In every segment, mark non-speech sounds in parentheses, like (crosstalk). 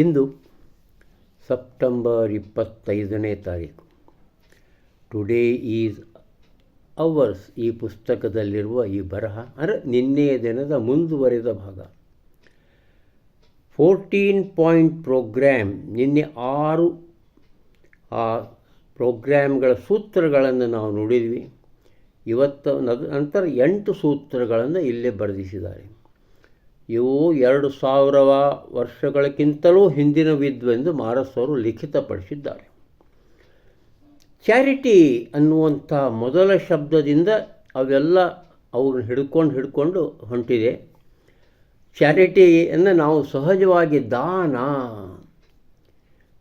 ಇಂದು September ಇಪ್ಪತ್ತೈದನೇ ತಾರೀಕು. Today is ours ಈ ಪುಸ್ತಕದಲ್ಲಿರುವ ಈ ಬರಹ ಅಂದರೆ ನಿನ್ನೆಯ ದಿನದ ಮುಂದುವರೆದ ಭಾಗ. ಫೋರ್ಟೀನ್ ಪಾಯಿಂಟ್ ಪ್ರೋಗ್ರಾಮ್ ನಿನ್ನೆ ಆರು, ಆ ಪ್ರೋಗ್ರಾಮ್ಗಳ ಸೂತ್ರಗಳನ್ನು ನಾವು ನೋಡಿದ್ವಿ. ಇವತ್ತು ನಂತರ ಎಂಟು ಸೂತ್ರಗಳನ್ನು ಇಲ್ಲೇ ಬರೆದಿಸಿದ್ದಾರೆ. ಇವು ಎರಡು ಸಾವಿರ ವರ್ಷಗಳಕ್ಕಿಂತಲೂ ಹಿಂದಿನವಿದ್ವೆಂದು ಮಾರಸ್ ಅವರು ಲಿಖಿತಪಡಿಸಿದ್ದಾರೆ. ಚಾರಿಟಿ ಅನ್ನುವಂಥ ಮೊದಲ ಶಬ್ದದಿಂದ ಅವೆಲ್ಲ ಅವ್ರನ್ನ ಹಿಡ್ಕೊಂಡು ಹಿಡ್ಕೊಂಡು ಹೊಂಟಿದೆ. ಚಾರಿಟಿಯನ್ನು ನಾವು ಸಹಜವಾಗಿ ದಾನ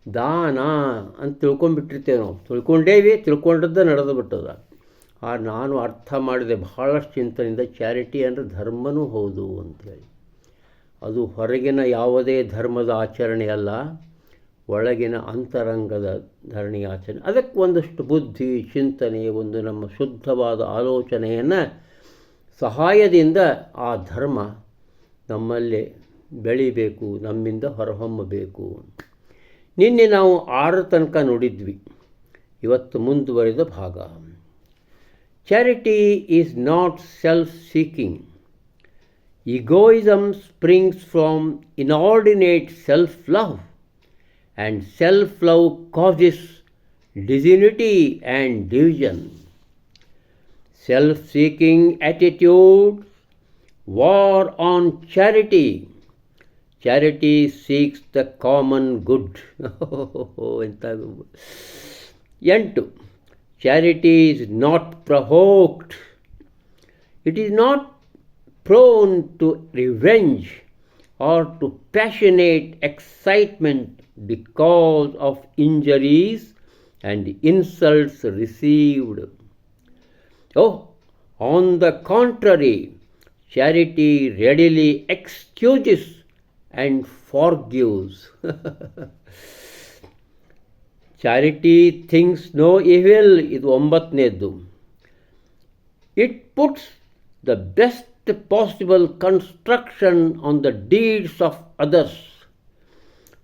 ದಾನ ಅಂತ ತಿಳ್ಕೊಂಡ್ಬಿಟ್ಟಿರ್ತೇವೆ ನಾವು. ತಿಳ್ಕೊಂಡೇವಿ, ತಿಳ್ಕೊಂಡದ್ದು ನಡೆದು ಬಿಟ್ಟದ. ಆ ನಾನು ಅರ್ಥ ಮಾಡಿದೆ, ಬಹಳಷ್ಟು ಚಿಂತನೆಯಿಂದ ಚಾರಿಟಿ ಅಂದರೆ ಧರ್ಮನೂ ಹೌದು ಅಂಥೇಳಿ ಅದು ಹೊರಗಿನ ಯಾವುದೇ ಧರ್ಮದ ಆಚರಣೆ ಅಲ್ಲ, ಒಳಗಿನ ಅಂತರಂಗದ ಧರಣಿ ಆಚರಣೆ. ಅದಕ್ಕೆ ಒಂದಷ್ಟು ಬುದ್ಧಿ, ಚಿಂತನೆ, ಒಂದು ನಮ್ಮ ಶುದ್ಧವಾದ ಆಲೋಚನೆಯನ್ನು ಸಹಾಯದಿಂದ ಆ ಧರ್ಮ ನಮ್ಮಲ್ಲಿ ಬೆಳಿಬೇಕು, ನಮ್ಮಿಂದ ಹೊರಹೊಮ್ಮಬೇಕು. ನಿನ್ನೆ ನಾವು ಆರು ತನಕ ನೋಡಿದ್ವಿ. ಇವತ್ತು ಮುಂದುವರಿದ ಭಾಗ. Charity is not self seeking Egoism springs from inordinate self love, and self love causes disunity and division. Self seeking attitudes war on charity. Charity seeks the common good. (laughs) Yentu. Charity is not provoked. It is not prone to revenge or to passionate excitement because of injuries and insults received. Oh, on the contrary, charity readily excuses and forgives. (laughs) Charity thinks no evil ಇದು ಒಂಬತ್ತನೇದ್ದು it puts the best possible construction on the deeds of others.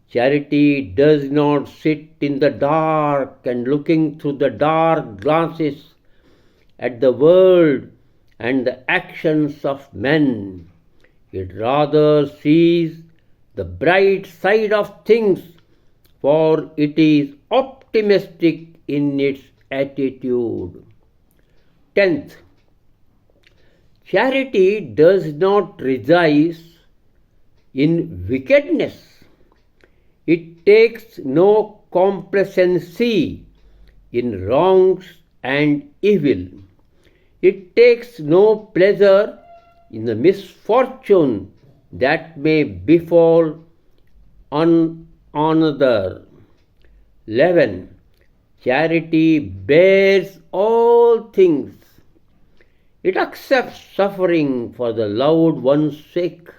Charity does not sit in the dark and looking through the dark glasses at the world and the actions of men. It rather sees the bright side of things, for it is optimistic in its attitude. Tenth, Charity does not reside in wickedness. It takes no complacency in wrongs and evil. It takes no pleasure in the misfortune that may befall on another. 11. Charity bears all things it accepts suffering for the loved one's sake.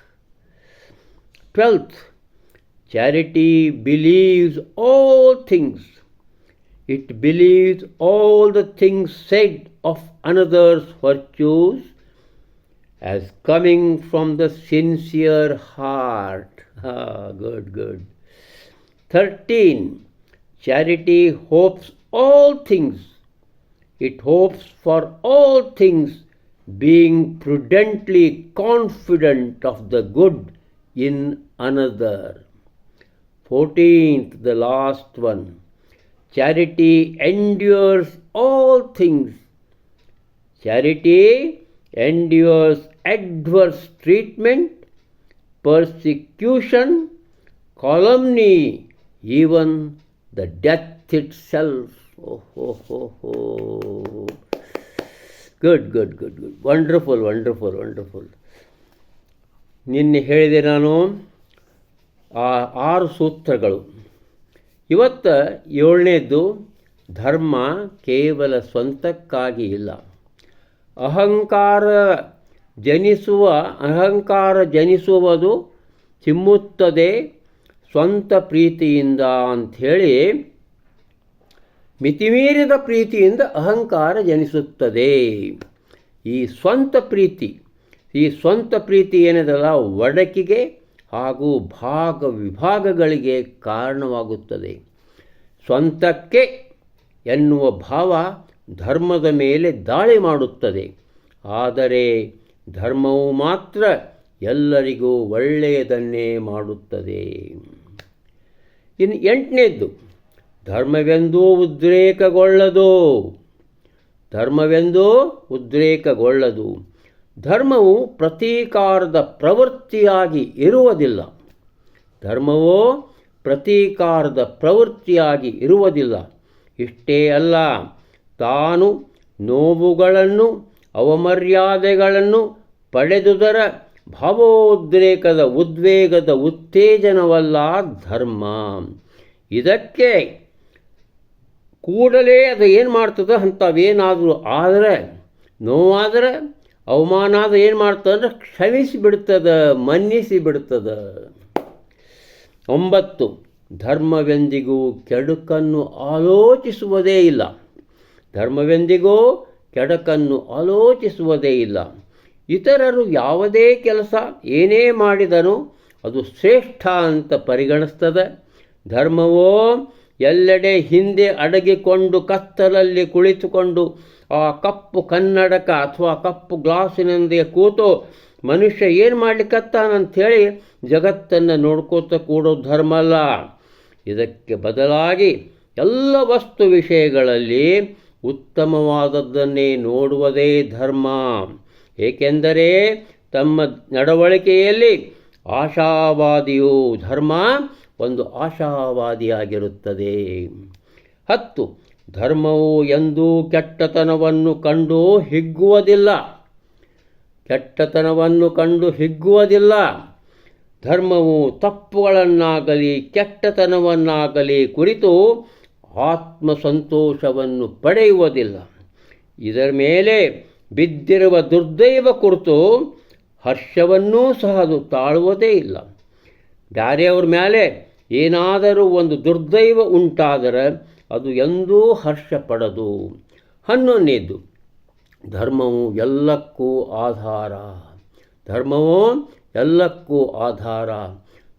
Twelfth, charity believes all things. It believes all the things said of another's virtues as coming from the sincere heart. (laughs) Ah, good, good. Thirteen, charity hopes all things. It hopes for all things being prudently confident of the good in another. Fourteenth, the last one. Charity endures all things. Charity endures adverse treatment, persecution, calumny, even the death itself. Oh, oh, oh, oh. Good good good good wonderful wonderful wonderful ನಿನ್ನೆ ಹೇಳಿದೆ ನಾನು ಆ ಆರು ಸೂತ್ರಗಳು. ಇವತ್ತು ಏಳನೇದ್ದು ಧರ್ಮ ಕೇವಲ ಸ್ವಂತಕ್ಕಾಗಿ ಇಲ್ಲ. ಅಹಂಕಾರ ಜನಿಸುವ, ಅಹಂಕಾರ ಜನಿಸುವುದು ಚಿಮ್ಮುತ್ತದೆ ಸ್ವಂತ ಪ್ರೀತಿಯಿಂದ ಅಂಥೇಳಿ ಮಿತಿಮೀರಿದ ಪ್ರೀತಿಯಿಂದ ಅಹಂಕಾರ ಜನಿಸುತ್ತದೆ. ಈ ಸ್ವಂತ ಪ್ರೀತಿ, ಈ ಸ್ವಂತ ಪ್ರೀತಿ ಏನಿದಲ್ಲ ಒಡಕಿಗೆ ಹಾಗೂ ಭಾಗ ವಿಭಾಗಗಳಿಗೆ ಕಾರಣವಾಗುತ್ತದೆ. ಸ್ವಂತಕ್ಕೆ ಎನ್ನುವ ಭಾವ ಧರ್ಮದ ಮೇಲೆ ದಾಳಿ ಮಾಡುತ್ತದೆ. ಆದರೆ ಧರ್ಮವು ಮಾತ್ರ ಎಲ್ಲರಿಗೂ ಒಳ್ಳೆಯದನ್ನೇ ಮಾಡುತ್ತದೆ. ಇನ್ನು ಎಂಟನೇದ್ದು ಧರ್ಮವೆಂದೂ ಉದ್ರೇಕಗೊಳ್ಳದು. ಧರ್ಮವೆಂದೂ ಉದ್ರೇಕಗೊಳ್ಳದು. ಧರ್ಮವು ಪ್ರತೀಕಾರದ ಪ್ರವೃತ್ತಿಯಾಗಿ ಇರುವುದಿಲ್ಲ. ಧರ್ಮವು ಪ್ರತೀಕಾರದ ಪ್ರವೃತ್ತಿಯಾಗಿ ಇರುವುದಿಲ್ಲ. ಇಷ್ಟೇ ಅಲ್ಲ, ತಾನು ನೋವುಗಳನ್ನು, ಅವಮರ್ಯಾದೆಗಳನ್ನು ಪಡೆದುದರ ಭಾವೋದ್ರೇಕದ ಉದ್ವೇಗದ ಉತ್ತೇಜನವಲ್ಲ ಧರ್ಮ. ಇದಕ್ಕೆ ಕೂಡಲೇ ಅದು ಏನು ಮಾಡ್ತದೆ? ಅಂಥವೇನಾದರೂ ಆದರೆ, ನೋವಾದರೆ ಅವಮಾನ ಆದರೆ ಏನು ಮಾಡ್ತದೆ ಕ್ಷಮಿಸಿ ಬಿಡ್ತದೆ ಮನ್ನಿಸಿ ಬಿಡ್ತದೆ ಒಂಬತ್ತು, ಧರ್ಮವೆಂದಿಗೂ ಕೆಡುಕನ್ನು ಆಲೋಚಿಸುವುದೇ ಇಲ್ಲ. ಧರ್ಮವೆಂದಿಗೂ ಕೆಡಕನ್ನು ಆಲೋಚಿಸುವುದೇ ಇಲ್ಲ. ಇತರರು ಯಾವುದೇ ಕೆಲಸ ಏನೇ ಮಾಡಿದರೂ ಅದು ಶ್ರೇಷ್ಠ ಅಂತ ಪರಿಗಣಿಸ್ತದೆ. ಧರ್ಮವೋ ಎಲ್ಲೆಡೆ ಹಿಂದೆ ಅಡಗಿಕೊಂಡು ಕತ್ತಲಲ್ಲಿ ಕುಳಿತುಕೊಂಡು ಆ ಕಪ್ಪು ಕನ್ನಡಕ ಅಥವಾ ಕಪ್ಪು ಗ್ಲಾಸಿನೊಂದಿಗೆ ಕೂತು ಮನುಷ್ಯ ಏನು ಮಾಡಲಿಕ್ಕತ್ತಾನಂಥೇಳಿ ಜಗತ್ತನ್ನು ನೋಡ್ಕೋತ ಕೂಡೋ ಧರ್ಮ ಅಲ್ಲ ಇದಕ್ಕೆ ಬದಲಾಗಿ ಎಲ್ಲ ವಸ್ತು ವಿಷಯಗಳಲ್ಲಿ ಉತ್ತಮವಾದದ್ದನ್ನೇ ನೋಡುವುದೇ ಧರ್ಮ. ಏಕೆಂದರೆ ತಮ್ಮ ನಡವಳಿಕೆಯಲ್ಲಿ ಆಶಾವಾದಿಯು ಧರ್ಮ ಒಂದು ಆಶಾವಾದಿಯಾಗಿರುತ್ತದೆ. ಹತ್ತು, ಧರ್ಮವು ಎಂದೂ ಕೆಟ್ಟತನವನ್ನು ಕಂಡು ಹಿಗ್ಗುವುದಿಲ್ಲ. ಕೆಟ್ಟತನವನ್ನು ಕಂಡು ಹಿಗ್ಗುವುದಿಲ್ಲ. ಧರ್ಮವು ತಪ್ಪುಗಳನ್ನಾಗಲಿ ಕೆಟ್ಟತನವನ್ನಾಗಲಿ ಕುರಿತು ಆತ್ಮಸಂತೋಷವನ್ನು ಪಡೆಯುವುದಿಲ್ಲ. ಇದರ ಮೇಲೆ ಬಿದ್ದಿರುವ ದುರ್ದೈವ ಕುರಿತು ಹರ್ಷವನ್ನೂ ಸಹ ಅದು ತಾಳುವುದೇ ಇಲ್ಲ. ಬ್ಯಾರೆಯವ್ರ ಮೇಲೆ ಏನಾದರೂ ಒಂದು ದುರ್ದೈವ ಉಂಟಾದರೆ ಅದು ಎಂದೂ ಹರ್ಷ ಪಡದು ಹನ್ನೊಂದನೇದು, ಧರ್ಮವು ಎಲ್ಲಕ್ಕೂ ಆಧಾರ. ಧರ್ಮವು ಎಲ್ಲಕ್ಕೂ ಆಧಾರ.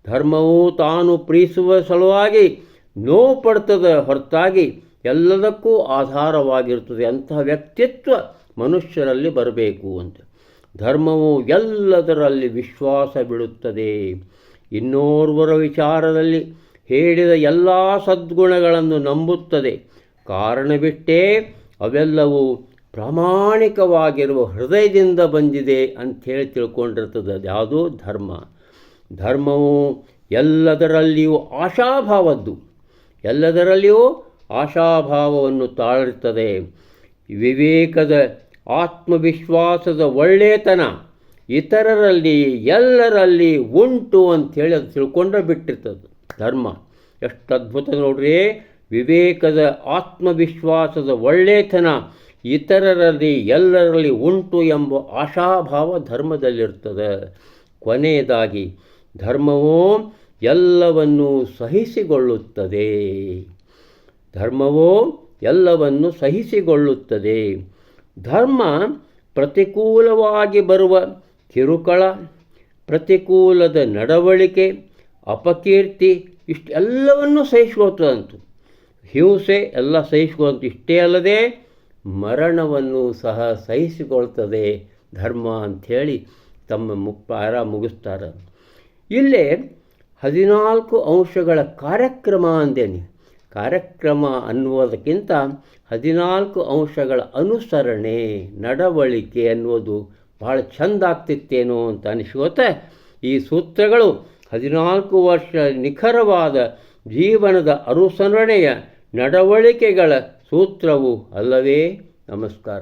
ಧರ್ಮವು ತಾನು ಪ್ರೀಸುವ ಸಲುವಾಗಿ ನೋವು ಪಡ್ತದೆ ಹೊರತಾಗಿ ಎಲ್ಲದಕ್ಕೂ ಆಧಾರವಾಗಿರುತ್ತದೆ. ಅಂತಹ ವ್ಯಕ್ತಿತ್ವ ಮನುಷ್ಯರಲ್ಲಿ ಬರಬೇಕು ಅಂತ. ಧರ್ಮವು ಎಲ್ಲದರಲ್ಲಿ ವಿಶ್ವಾಸ ಬಿಡುತ್ತದೆ ಇನ್ನೋರ್ವರ ವಿಚಾರದಲ್ಲಿ ಹೇಳಿದ ಎಲ್ಲ ಸದ್ಗುಣಗಳನ್ನು ನಂಬುತ್ತದೆ. ಕಾರಣವಿಟ್ಟೇ ಅವೆಲ್ಲವೂ ಪ್ರಾಮಾಣಿಕವಾಗಿರುವ ಹೃದಯದಿಂದ ಬಂದಿದೆ ಅಂಥೇಳಿ ತಿಳ್ಕೊಂಡಿರ್ತದೆ. ಯಾವುದೋ? ಧರ್ಮ. ಧರ್ಮವು ಎಲ್ಲದರಲ್ಲಿಯೂ ಆಶಾಭಾವದ್ದು. ಎಲ್ಲದರಲ್ಲಿಯೂ ಆಶಾಭಾವವನ್ನು ತಾಳಿರ್ತದೆ. ವಿವೇಕದ ಆತ್ಮವಿಶ್ವಾಸದ ಒಳ್ಳೆಯತನ ಇತರರಲ್ಲಿ ಎಲ್ಲರಲ್ಲಿ ಉಂಟು ಅಂಥೇಳಿ ಅದು ತಿಳ್ಕೊಂಡ್ರೆ ಬಿಟ್ಟಿರ್ತದೆ. ಧರ್ಮ. ಎಷ್ಟು ಅದ್ಭುತ ನೋಡ್ರಿ. ವಿವೇಕದ ಆತ್ಮವಿಶ್ವಾಸದ ಒಳ್ಳೆತನ ಇತರರಲ್ಲಿ ಎಲ್ಲರಲ್ಲಿ ಉಂಟು ಎಂಬ ಆಶಾಭಾವ ಧರ್ಮದಲ್ಲಿರ್ತದೆ. ಕೊನೆಯದಾಗಿ, ಧರ್ಮವು ಎಲ್ಲವನ್ನೂ ಸಹಿಸಿಕೊಳ್ಳುತ್ತದೆ. ಧರ್ಮವು ಎಲ್ಲವನ್ನು ಸಹಿಸಿಕೊಳ್ಳುತ್ತದೆ. ಧರ್ಮ ಪ್ರತಿಕೂಲವಾಗಿ ಬರುವ ಕಿರುಕಳ, ಪ್ರತಿಕೂಲದ ನಡವಳಿಕೆ, ಅಪಕೀರ್ತಿ ಇಷ್ಟೆಲ್ಲವನ್ನು ಸಹಿಸ್ಕೋತದಂತು ಹಿಂಸೆ ಎಲ್ಲ ಸಹಿಸ್ಕೊಂತ ಇಷ್ಟೇ ಅಲ್ಲದೆ ಮರಣವನ್ನು ಸಹ ಸಹಿಸಿಕೊಳ್ತದೆ ಧರ್ಮ ಅಂಥೇಳಿ ತಮ್ಮ ಮುಕ್ತಾರ ಮುಗಿಸ್ತಾರೆ. ಇಲ್ಲೇ ಹದಿನಾಲ್ಕು ಅಂಶಗಳ ಕಾರ್ಯಕ್ರಮ ಅಂದೇನೆ. ಕಾರ್ಯಕ್ರಮ ಅನ್ನುವುದಕ್ಕಿಂತ ಹದಿನಾಲ್ಕು ಅಂಶಗಳ ಅನುಸರಣೆ, ನಡವಳಿಕೆ ಅನ್ನುವುದು ಭಾಳ ಚಂದ ಆಗ್ತಿತ್ತೇನೋ ಅಂತ ಅನಿಸ್ಕೋತ. ಈ ಸೂತ್ರಗಳು ಹದಿನಾಲ್ಕು ವರ್ಷ ನಿಖರವಾದ ಜೀವನದ ಅನುಸರಣೆಯ ನಡವಳಿಕೆಗಳ ಸೂತ್ರವು ಅಲ್ಲವೇ? ನಮಸ್ಕಾರ.